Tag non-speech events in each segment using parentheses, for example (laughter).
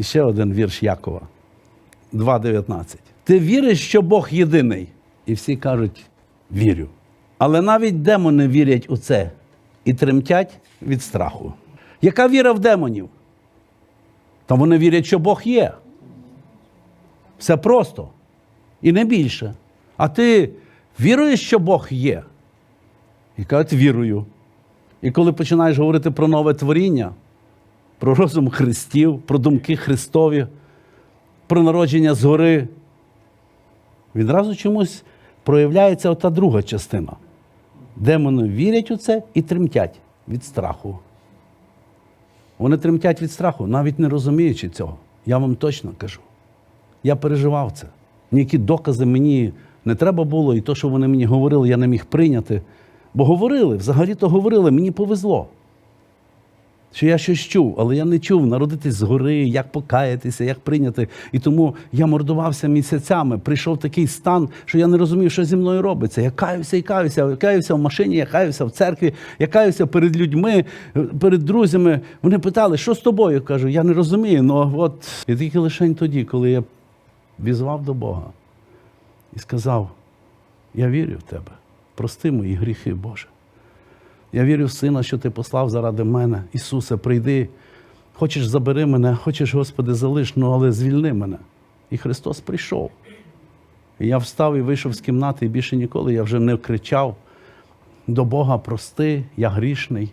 І ще один вірш Якова 2.19. Ти віриш, що Бог єдиний? І всі кажуть, вірю. Але навіть демони вірять у це і тремтять від страху. Яка віра в демонів? Та вони вірять, що Бог є. Все просто. І не більше. А ти віруєш, що Бог є? І кажуть, вірую. І коли починаєш говорити про нове творіння, про розум Христів, про думки Христові, про народження згори, відразу чомусь проявляється ота друга частина. Демони вірять у це і тремтять від страху. Вони тремтять від страху, навіть не розуміючи цього. Я вам точно кажу. Я переживав це. Ніякі докази мені не треба було, і то, що вони мені говорили, я не міг прийняти. Бо говорили, взагалі-то говорили, мені повезло. Що я щось чув, але я не чув народитись згори, як покаятися, як прийняти. І тому я мордувався місяцями. Прийшов такий стан, що я не розумів, що зі мною робиться. Я каюся і каюся. Я каюся в машині, я каюся в церкві, я каюся перед людьми, перед друзями. Вони питали, що з тобою? Я кажу, я не розумію. Ну от і тільки лише тоді, коли я візвав до Бога і сказав: Я вірю в тебе, прости мої гріхи, Боже. Я вірю в Сина, що Ти послав заради мене. Ісусе, прийди. Хочеш, забери мене, хочеш, Господи, залиш, ну але звільни мене. І Христос прийшов. І я встав і вийшов з кімнати, і більше ніколи я вже не кричав до Бога прости, я грішний.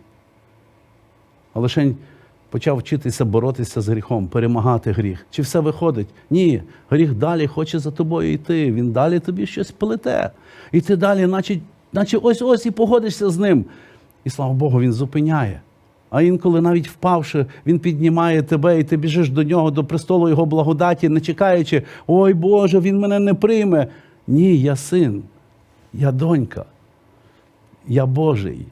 А лише почав вчитися боротися з гріхом, перемагати гріх. Чи все виходить? Ні, гріх далі хоче за тобою йти. Він далі тобі щось плете. І ти далі, наче, наче ось ось і погодишся з ним. І слава Богу, він зупиняє. А інколи, навіть впавши, він піднімає тебе, і ти біжиш до нього, до престолу його благодаті, не чекаючи, ой Боже, він мене не прийме. Ні, я син, я донька, я Божий.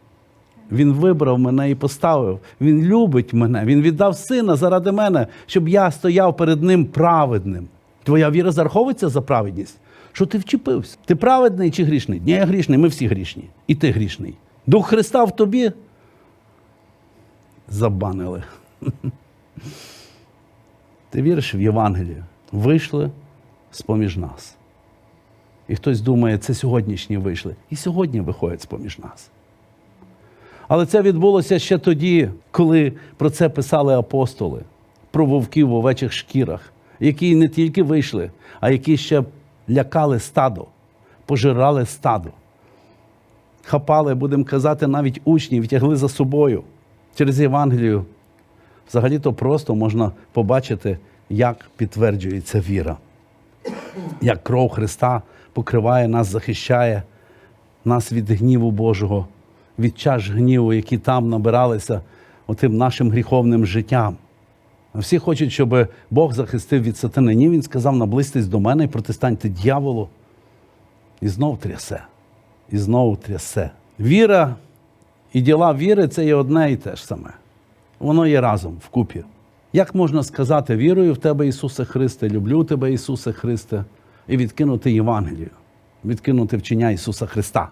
Він вибрав мене і поставив. Він любить мене. Він віддав сина заради мене, щоб я стояв перед ним праведним. Твоя віра зараховується за праведність. Що ти вчепився? Ти праведний чи грішний? Ні, я грішний, ми всі грішні. І ти грішний. Дух Христа в тобі забанили. (laughs) Ти віриш в Євангеліє? Вийшли з-поміж нас. І хтось думає, це сьогоднішні вийшли. І сьогодні виходять з-поміж нас. Але це відбулося ще тоді, коли про це писали апостоли, про вовків в овечих шкірах, які не тільки вийшли, а які ще лякали стадо, пожирали стадо. Хапали, будемо казати, навіть учнів, тягли за собою через Євангелію. Взагалі-то просто можна побачити, як підтверджується віра, як кров Христа покриває нас, захищає нас від гніву Божого, від чаш гніву, які там набиралися отим нашим гріховним життям. Всі хочуть, щоб Бог захистив від сатани. Ні, він сказав, наблизьтесь до мене і протистаньте дьяволу. І знов трясе. І знову трясе. Віра і діла віри це є одне і те ж саме. Воно є разом вкупі. Як можна сказати, вірую в тебе, Ісусе Христе, люблю тебе, Ісусе Христе, і відкинути Євангелію, відкинути вчення Ісуса Христа?